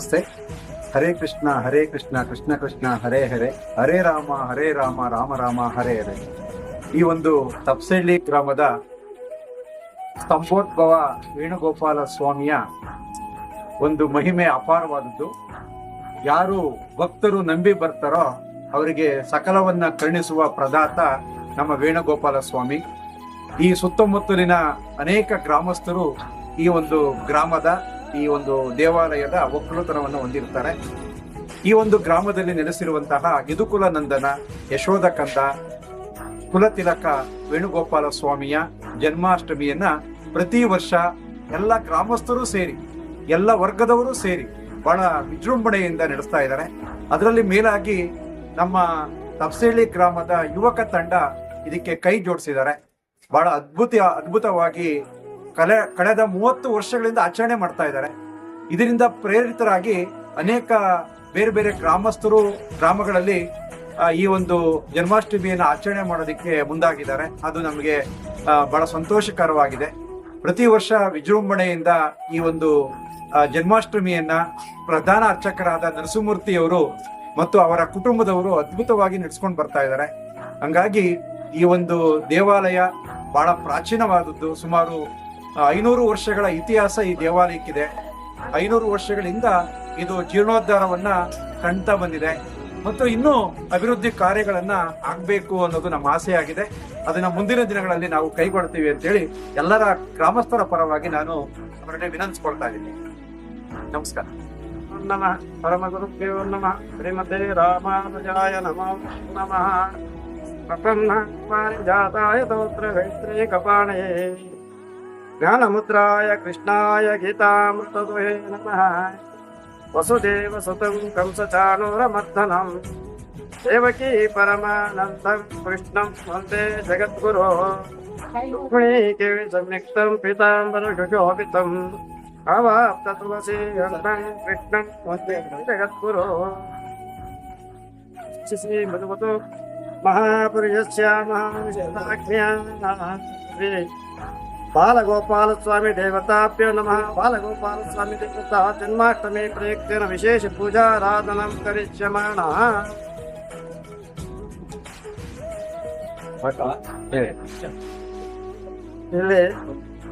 ನಮಸ್ತೆ. ಹರೇ ಕೃಷ್ಣ ಹರೇ ಕೃಷ್ಣ ಕೃಷ್ಣ ಕೃಷ್ಣ, ಹರೇ ಹರೇ. ಹರೇ ರಾಮ ಹರೇ ರಾಮ ರಾಮ ರಾಮ, ಹರೇ ಹರೇ. ಈ ಒಂದು ತಪ್ಸಳ್ಳಿ ಗ್ರಾಮದ ಸ್ತಂಭೋದ್ಭವ ವೇಣುಗೋಪಾಲ ಸ್ವಾಮಿಯ ಒಂದು ಮಹಿಮೆ ಅಪಾರವಾದದ್ದು. ಯಾರು ಭಕ್ತರು ನಂಬಿ ಬರ್ತಾರೋ ಅವರಿಗೆ ಸಕಲವನ್ನ ಕರುಣಿಸುವ ಪ್ರದಾತ ನಮ್ಮ ವೇಣುಗೋಪಾಲ ಸ್ವಾಮಿ ಈ ಸುತ್ತಮುತ್ತಲಿನ ಅನೇಕ ಗ್ರಾಮಸ್ಥರು ಈ ಒಂದು ಗ್ರಾಮದ ಈ ಒಂದು ದೇವಾಲಯದ ಒಕ್ಕಲುತನವನ್ನು ಹೊಂದಿರ್ತಾರೆ ಈ ಒಂದು ಗ್ರಾಮದಲ್ಲಿ ನೆಲೆಸಿರುವಂತಹ ಯದುಕುಲ ನಂದನ, ಯಶೋಧ ಕಂದ ಕುಲತಿಲಕ ವೇಣುಗೋಪಾಲ ಸ್ವಾಮಿಯ ಜನ್ಮಾಷ್ಟಮಿಯನ್ನ ಪ್ರತಿ ವರ್ಷ ಎಲ್ಲ ಗ್ರಾಮಸ್ಥರು ಸೇರಿ, ಎಲ್ಲ ವರ್ಗದವರು ಸೇರಿ ಬಹಳ ವಿಜೃಂಭಣೆಯಿಂದ ನಡೆಸ್ತಾ ಇದ್ದಾರೆ. ಅದರಲ್ಲಿ ಮೇಲಾಗಿ ನಮ್ಮ ತಪ್ಸೇಳಿ ಗ್ರಾಮದ ಯುವಕ ತಂಡ ಇದಕ್ಕೆ ಕೈ ಜೋಡಿಸಿದ್ದಾರೆ. ಬಹಳ ಅದ್ಭುತ ಅದ್ಭುತವಾಗಿ ಕಲೆ, ಕಳೆದ ಮೂವತ್ತು ವರ್ಷಗಳಿಂದ ಆಚರಣೆ ಮಾಡ್ತಾ ಇದ್ದಾರೆ. ಇದರಿಂದ ಪ್ರೇರಿತರಾಗಿ ಅನೇಕ ಬೇರೆ ಬೇರೆ ಗ್ರಾಮಸ್ಥರು ಗ್ರಾಮಗಳಲ್ಲಿ ಈ ಒಂದು ಜನ್ಮಾಷ್ಟಮಿಯನ್ನು ಆಚರಣೆ ಮಾಡೋದಕ್ಕೆ ಮುಂದಾಗಿದ್ದಾರೆ. ಅದು ನಮಗೆ ಬಹಳ ಸಂತೋಷಕರವಾಗಿದೆ. ಪ್ರತಿ ವರ್ಷ ವಿಜೃಂಭಣೆಯಿಂದ ಈ ಒಂದು ಜನ್ಮಾಷ್ಟಮಿಯನ್ನ ಪ್ರಧಾನ ಅರ್ಚಕರಾದ ನರಸಿಂಹಮೂರ್ತಿಯವರು ಮತ್ತು ಅವರ ಕುಟುಂಬದವರು ಅದ್ಭುತವಾಗಿ ನಡೆಸ್ಕೊಂಡು ಬರ್ತಾ ಇದ್ದಾರೆ. ಹಂಗಾಗಿ ಈ ಒಂದು ದೇವಾಲಯ ಬಹಳ ಪ್ರಾಚೀನವಾದದ್ದು. ಸುಮಾರು ಐನೂರು ವರ್ಷಗಳ ಇತಿಹಾಸ ಈ ದೇವಾಲಯಕ್ಕಿದೆ. ಐನೂರು ವರ್ಷಗಳಿಂದ ಇದು ಜೀರ್ಣೋದ್ಧಾರವನ್ನ ಕಾಣ್ತಾ ಬಂದಿದೆ. ಮತ್ತು ಇನ್ನೂ ಅಭಿವೃದ್ಧಿ ಕಾರ್ಯಗಳನ್ನ ಆಗ್ಬೇಕು ಅನ್ನೋದು ನಮ್ಮ ಆಸೆಯಾಗಿದೆ. ಅದನ್ನ ಮುಂದಿನ ದಿನಗಳಲ್ಲಿ ನಾವು ಕೈಗೊಳ್ತೀವಿ ಅಂತೇಳಿ ಎಲ್ಲರ ಗ್ರಾಮಸ್ಥರ ಪರವಾಗಿ ನಾನು ಅವರನ್ನೇ ವಿನಂತಿಸ್ಕೊಳ್ತಾ ಇದ್ದೀನಿ. ನಮಸ್ಕಾರ. ನಮಃ. ಪರಮಗುರುಭ್ಯೋ ನಮ. ಶ್ರೀಮತೆ ರಾಮಾನುಜಾಯ ನಮೋ ನಮಃ. ಪ್ರಪನ್ನ ಜಾತಾಯ ತೋತ್ರ ಗೈತ್ರೇ ಕಪಾಣಯೇ ज्ञानमुद्राय कृष्णाय गीतामृतदुहे नमः। वसुदेव वसुदेवसुतं कंसचानूरमर्दनम् देवकी परमानन्दं कृष्णं वंदे जगद्गुरोः। रुक्मिणीकेविसंयुक्तं पीताम्बरशुशोभितम् अवाप्ततुलसी हन्तं कृष्णं वंदे जगद्गुरोः। महापुरुषस्य महापुरुषस्यामः ಬಾಲಗೋಪಾಲ ಸ್ವಾಮಿ ದೇವತಾಭ್ಯೋ ನಮಃ. ಬಾಲಗೋಪಾಲ ಸ್ವಾಮಿ ದೇವತಾ ಜನ್ಮಾಷ್ಟಮಿ ಪ್ರಯುಕ್ತೇನ ವಿಶೇಷ ಪೂಜಾರಾಧನಂ ಕರಿಷ್ಯಮಾಣ ಇಲ್ಲಿ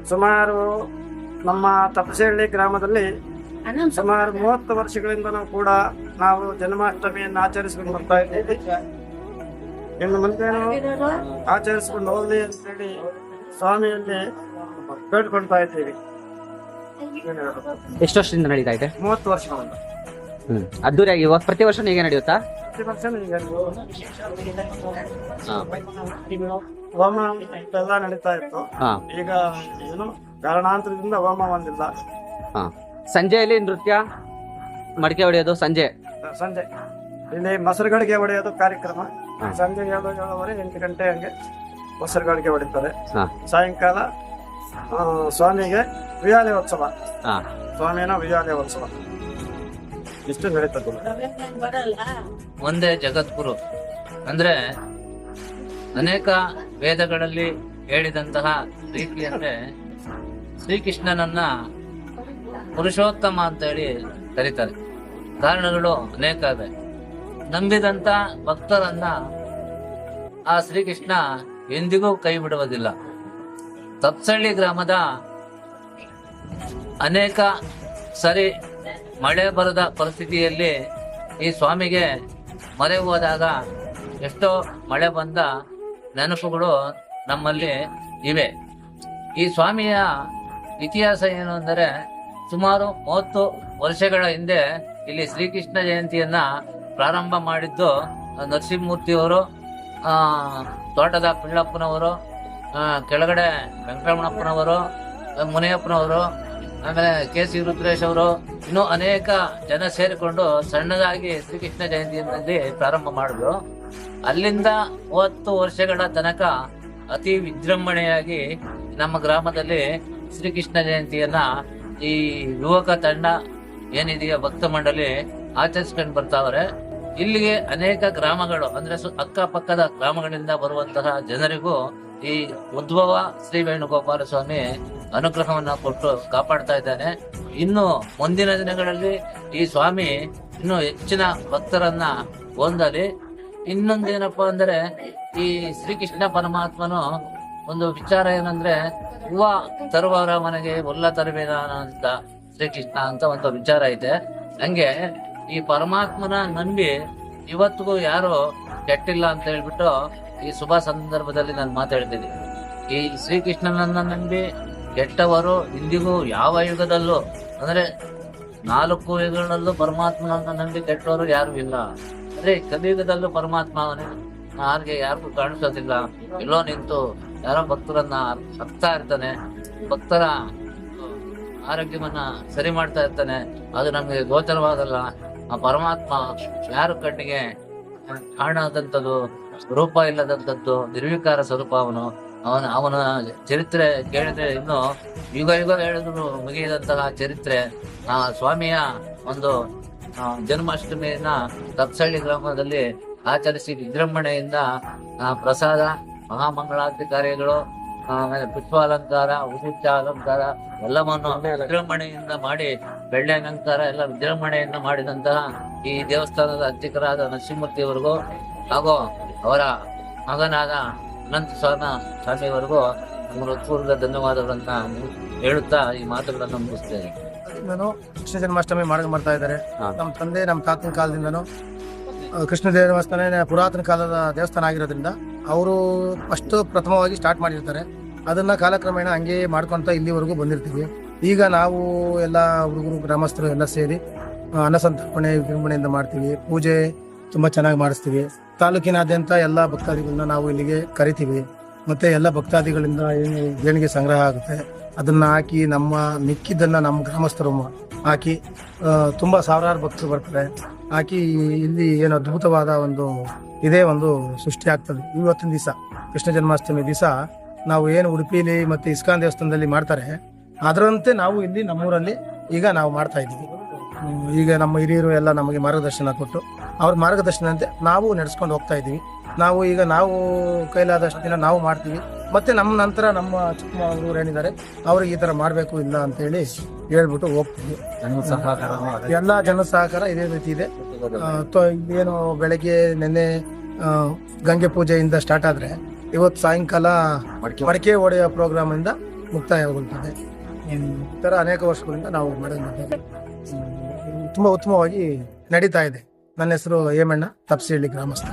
ಸುಮಾರು ನಮ್ಮ ತಪಸಹಳ್ಳಿ ಗ್ರಾಮದಲ್ಲಿ ಸುಮಾರು ಮೂವತ್ತು ವರ್ಷಗಳಿಂದಲೂ ಕೂಡ ನಾವು ಜನ್ಮಾಷ್ಟಮಿಯನ್ನು ಆಚರಿಸಿಕೊಂಡು ಬರ್ತಾ ಇದ್ದೀವಿ. ಇನ್ನು ಮುಂದೆ ಆಚರಿಸಿಕೊಂಡು ಹೋಗಲಿ ಅಂತೇಳಿ ಸ್ವಾಮಿಯಲ್ಲಿ ಬೇಡ್ಕೊಳ್ತಾ ಇದ್ದೀವಿ. ಎಷ್ಟು ವರ್ಷದಿಂದ ನಡೀತಾ ಇದೆ? ಮೂವತ್ತು ವರ್ಷ ಹ್ಮ್. ಅದ್ದೂರಿಯಾಗಿ ಇವಾಗ ಪ್ರತಿ ವರ್ಷ ಹೇಗೆ ನಡೆಯುತ್ತಾ? ಹೋಮ ಎಲ್ಲ ನಡೀತಾ ಇತ್ತು. ಹಾ. ಈಗ ಏನು ಕಾರಣಾಂತರದಿಂದ ಹೋಮ ಬಂದಿಲ್ಲ. ಹಾ. ಸಂಜೆಯಲ್ಲಿ ನೃತ್ಯ ಮಡಿಕೆ ಹೊಡೆಯೋದು ಸಂಜೆ? ಸಂಜೆ. ಇಲ್ಲಿ ಮೊಸರುಗಳಿಗೆ ಹೊಡೆಯೋದು ಕಾರ್ಯಕ್ರಮ. ಸಂಜೆ ಏಳು ಏಳುವರೆ ಎಂಟು ಗಂಟೆ ಹಂಗೆ ಮೊಸರುಗಳಿಗೆ ಹೊಡಿತಾರೆ. ಹಾ. ಸಾಯಂಕಾಲ ಸ್ವಾಮಿಗೆ ವಿಜಯಾಲಯೋತ್ಸವ ಸ್ವಾಮಿನ ವಿಜಯಾಲಯೋತ್ಸವ ಇಷ್ಟು ನಡೀತದೆ ಒಂದೇ ಜಗದ್ಗುರು. ಅಂದ್ರೆ ಅನೇಕ ವೇದಗಳಲ್ಲಿ ಹೇಳಿದಂತಹ ರೀತಿಯಂತೆ ಶ್ರೀಕೃಷ್ಣನನ್ನ ಪುರುಷೋತ್ತಮ ಅಂತ ಹೇಳಿ ಕರೀತಾರೆ. ಕಾರಣಗಳು ಅನೇಕ ಇವೆ. ನಂಬಿದಂತ ಭಕ್ತರನ್ನ ಆ ಶ್ರೀಕೃಷ್ಣ ಎಂದಿಗೂ ಕೈ ಬಿಡುವುದಿಲ್ಲ. ತಪ್ಸಳ್ಳಿ ಗ್ರಾಮದ ಅನೇಕ ಸರಿ ಮಳೆ ಬರದ ಪರಿಸ್ಥಿತಿಯಲ್ಲಿ ಈ ಸ್ವಾಮಿಗೆ ಮರೆ ಹೋದಾಗ ಎಷ್ಟೋ ಮಳೆ ಬಂದ ನೆನಪುಗಳು ನಮ್ಮಲ್ಲಿ ಇವೆ. ಈ ಸ್ವಾಮಿಯ ಇತಿಹಾಸ ಏನು ಅಂದರೆ ಸುಮಾರು ಮೂವತ್ತು ವರ್ಷಗಳ ಹಿಂದೆ ಇಲ್ಲಿ ಶ್ರೀಕೃಷ್ಣ ಜಯಂತಿಯನ್ನ ಪ್ರಾರಂಭ ಮಾಡಿದ್ದು ನರಸಿಂಹಮೂರ್ತಿಯವರು ತೋಟದ ಪಿಳ್ಳಪ್ಪನವರು ಕೆಳಗಡೆ ವೆಂಕಟರಮಣಪ್ಪನವರು ಮುನಿಯಪ್ಪನವರು, ಆಮೇಲೆ ಕೆ ಸಿ ರುದ್ರೇಶ್ ಅವರು, ಇನ್ನೂ ಅನೇಕ ಜನ ಸೇರಿಕೊಂಡು ಸಣ್ಣದಾಗಿ ಶ್ರೀಕೃಷ್ಣ ಜಯಂತಿಯಲ್ಲಿ ಪ್ರಾರಂಭ ಮಾಡಿದ್ರು. ಅಲ್ಲಿಂದ ಮೂವತ್ತು ವರ್ಷಗಳ ತನಕ ಅತಿ ವಿಜೃಂಭಣೆಯಾಗಿ ನಮ್ಮ ಗ್ರಾಮದಲ್ಲಿ ಶ್ರೀಕೃಷ್ಣ ಜಯಂತಿಯನ್ನ ಈ ಯುವಕ ತಂಡ ಏನಿದೆಯೋ ಭಕ್ತ ಮಂಡಳಿ ಆಚರಿಸ್ಕೊಂಡು ಬರ್ತಾವ್ರೆ. ಇಲ್ಲಿಗೆ ಅನೇಕ ಗ್ರಾಮಗಳು, ಅಂದ್ರೆ ಅಕ್ಕಪಕ್ಕದ ಗ್ರಾಮಗಳಿಂದ ಬರುವಂತಹ ಜನರಿಗೂ ಈ ಉದ್ಭವ ಶ್ರೀ ವೇಣುಗೋಪಾಲ ಸ್ವಾಮಿ ಅನುಗ್ರಹವನ್ನ ಕೊಟ್ಟು ಕಾಪಾಡ್ತಾ ಇದ್ದಾನೆ. ಇನ್ನು ಮುಂದಿನ ದಿನಗಳಲ್ಲಿ ಈ ಸ್ವಾಮಿ ಇನ್ನು ಹೆಚ್ಚಿನ ಭಕ್ತರನ್ನ ಹೊಂದಲಿ. ಇನ್ನೊಂದೇನಪ್ಪ ಅಂದ್ರೆ ಈ ಶ್ರೀಕೃಷ್ಣ ಪರಮಾತ್ಮನು ಒಂದು ವಿಚಾರ ಏನಂದ್ರೆ, ಹೂವ ತರುವವರ ಮನೆಗೆ ಒಲ್ಲ ತರುವೇನ ಅಂತ ಶ್ರೀಕೃಷ್ಣ ಅಂತ ಒಂದು ವಿಚಾರ ಐತೆ ಹಂಗೆ ಈ ಪರಮಾತ್ಮನ ನಂಬಿ ಇವತ್ತಿಗೂ ಯಾರು ಕೆಟ್ಟಿಲ್ಲ ಅಂತ ಹೇಳ್ಬಿಟ್ಟು ಈ ಶುಭ ಸಂದರ್ಭದಲ್ಲಿ ನಾನು ಮಾತಾಡ್ತೀನಿ ಈ ಶ್ರೀಕೃಷ್ಣನನ್ನ ನಂಬಿ ಕೆಟ್ಟವರು ಇಂದಿಗೂ ಯಾವ ಯುಗದಲ್ಲೂ, ಅಂದ್ರೆ ನಾಲ್ಕು ಯುಗಗಳಲ್ಲೂ ಪರಮಾತ್ಮನನ್ನ ನಂಬಿ ಕೆಟ್ಟವರು ಯಾರು ಇಲ್ಲ. ಅಂದ್ರೆ ಕಲಿಯುಗದಲ್ಲೂ ಪರಮಾತ್ಮ ಯಾರಿಗೆ ಯಾರಿಗೂ ಕಾಣಿಸೋದಿಲ್ಲ. ಎಲ್ಲೋ ನಿಂತು ಯಾರೋ ಭಕ್ತರನ್ನ ಹತ್ತಾ ಇರ್ತಾನೆ. ಭಕ್ತರ ಆರೋಗ್ಯವನ್ನ ಸರಿ ಮಾಡ್ತಾ ಇರ್ತಾನೆ. ಅದು ನಮಗೆ ಗೋಚರವಾದಲ್ಲ. ಆ ಪರಮಾತ್ಮ ಯಾರು ಕಣ್ಣಿಗೆ ಕಾಣದಂಥದ್ದು? ರೂಪ ಇಲ್ಲದಂಥದ್ದು ನಿರ್ವಿಕಾರ ಸ್ವರೂಪ ಅವನು. ಅವನ ಅವನ ಚರಿತ್ರೆ ಕೇಳಿದ್ರೆ ಇನ್ನು ಯುಗ ಯುಗ ಹೇಳಿದ್ರು ಮುಗಿಯದಂತಹ ಚರಿತ್ರೆ. ಆ ಸ್ವಾಮಿಯ ಒಂದು ಜನ್ಮಾಷ್ಟಮಿಯನ್ನ ತತ್ಸಳ್ಳಿ ಗ್ರಾಮದಲ್ಲಿ ಆಚರಿಸಿ ವಿಜೃಂಭಣೆಯಿಂದ ಆ, ಪ್ರಸಾದ ಮಹಾಮಂಗಳಾರತಿ ಕಾರ್ಯಗಳು ಆಮೇಲೆ ಪುಷ್ಪಾಲಂಕಾರ ಉಚಿತ ಅಲಂಕಾರ ಎಲ್ಲವನ್ನು ವಿಜೃಂಭಣೆಯಿಂದ ಮಾಡಿ ಬೆಳ್ಳೆ ಅಲಂಕಾರ ಎಲ್ಲ ವಿಜೃಂಭಣೆಯಿಂದ ಮಾಡಿದಂತಹ ಈ ದೇವಸ್ಥಾನದ ಅರ್ಚಕರಾದ ನರಸಿಂಹಮೂರ್ತಿಯವರಿಗೂ ಹಾಗೂ ಅವರ ಮಗನಾದ ಅನಂತ ಸ್ವಾಮ ಸ್ವಾಮಿಯವರೆಗೂ ನಮ್ಮ ಹೃತ್ಪೂರ್ವ ಧನ್ಯವಾದಗಳನ್ನ ಹೇಳುತ್ತಾ ಈ ಮಾತುಗಳನ್ನು ಮುಗಿಸ್ತೇನೆ ನಾನು ಕೃಷ್ಣ ಜನ್ಮಾಷ್ಟಮಿ ಮಾಡಿ ಮಾಡ್ತಾ ಇದ್ದಾರೆ. ನಮ್ಮ ತಂದೆ ನಮ್ಮ ತಾತನ ಕಾಲದಿಂದನೂ ಕೃಷ್ಣ ದೇವಸ್ಥಾನ ಪುರಾತನ ಕಾಲದ ದೇವಸ್ಥಾನ ಆಗಿರೋದ್ರಿಂದ ಅವರು ಫಸ್ಟ್ ಪ್ರಥಮವಾಗಿ ಸ್ಟಾರ್ಟ್ ಮಾಡಿರ್ತಾರೆ. ಅದನ್ನ ಕಾಲಕ್ರಮೇಣ ಹಂಗೆ ಮಾಡ್ಕೊಂತ ಇಲ್ಲಿವರೆಗೂ ಬಂದಿರ್ತೀವಿ. ಈಗ ನಾವು ಎಲ್ಲ ಹುಡುಗರು ಗ್ರಾಮಸ್ಥರು ಎಲ್ಲ ಸೇರಿ ಅನ್ನಸಂತರ್ಪಣೆ ವಿಜೃಂಭಣೆಯಿಂದ ಮಾಡ್ತೀವಿ. ಪೂಜೆ ತುಂಬಾ ಚೆನ್ನಾಗಿ ಮಾಡಿಸ್ತೀವಿ. ತಾಲೂಕಿನಾದ್ಯಂತ ಎಲ್ಲ ಭಕ್ತಾದಿಗಳನ್ನ ನಾವು ಇಲ್ಲಿಗೆ ಕರಿತೀವಿ. ಮತ್ತೆ ಎಲ್ಲ ಭಕ್ತಾದಿಗಳಿಂದ ಏನು ದೇಣಿಗೆ ಸಂಗ್ರಹ ಆಗುತ್ತೆ. ಅದನ್ನ ಹಾಕಿ ನಮ್ಮ ಮಿಕ್ಕಿದ್ದನ್ನ ನಮ್ಮ ಗ್ರಾಮಸ್ಥರು ಹಾಕಿ ತುಂಬಾ ಸಾವಿರಾರು ಭಕ್ತರು ಬರ್ತಾರೆ. ಹಾಕಿ ಇಲ್ಲಿ ಏನು ಅದ್ಭುತವಾದ ಒಂದು ಇದೇ ಒಂದು ಸೃಷ್ಟಿ ಆಗ್ತದೆ. ಇವತ್ತಿನ ದಿವಸ, ಕೃಷ್ಣ ಜನ್ಮಾಷ್ಟಮಿ ದಿವಸ ನಾವು ಏನು ಉಡುಪಿಲಿ ಮತ್ತೆ ಇಸ್ಕಾನ್ ದೇವಸ್ಥಾನದಲ್ಲಿ ಮಾಡ್ತಾರೆ, ಅದರಂತೆ ನಾವು ಇಲ್ಲಿ ನಮ್ಮೂರಲ್ಲಿ ಈಗ ನಾವು ಮಾಡ್ತಾ ಇದ್ದೀವಿ. ಈಗ ನಮ್ಮ ಹಿರಿಯರು ಎಲ್ಲ ನಮಗೆ ಮಾರ್ಗದರ್ಶನ ಕೊಟ್ಟು ಅವ್ರ ಮಾರ್ಗದರ್ಶನಂತೆ ನಾವು ನಡೆಸ್ಕೊಂಡು ಹೋಗ್ತಾ ಇದ್ದೀವಿ. ನಾವು ಈಗ ನಾವು ಕೈಲಾದಷ್ಟು ದಿನ ನಾವು ಮಾಡ್ತೀವಿ. ಮತ್ತೆ ನಮ್ಮ ನಂತರ ನಮ್ಮ ಚಿಕ್ಕಮಗಳೂರು ಏನಿದ್ದಾರೆ ಅವ್ರಿಗೆ ಈ ತರ ಮಾಡಬೇಕು ಇಲ್ಲ ಅಂತ ಹೇಳಿ ಹೇಳ್ಬಿಟ್ಟು ಹೋಗ್ತೀವಿ. ಎಲ್ಲ ಜನ ಸಹಕಾರ ಇದೇ ರೀತಿ ಇದೆ. ಏನು ಬೆಳಗ್ಗೆ ನಿನ್ನೆ ಗಂಗೆ ಪೂಜೆಯಿಂದ ಸ್ಟಾರ್ಟ್ ಆದ್ರೆ ಇವತ್ತು ಸಾಯಂಕಾಲ ಮಡಿಕೆ ಒಡೆಯ ಪ್ರೋಗ್ರಾಮ್ ಇಂದ ಮುಕ್ತಾಯಗೊಳ್ತದೆ ಈ ತರ ಅನೇಕ ವರ್ಷಗಳಿಂದ ನಾವು ಹ್ಮ್, ತುಂಬಾ ಉತ್ತಮವಾಗಿ ನಡೀತಾ ಇದೆ. ನನ್ನ ಹೆಸರು ಹೇಮಣ್ಣ ತಪ್ಸಿಹಳ್ಳಿ ಗ್ರಾಮಸ್ಥ.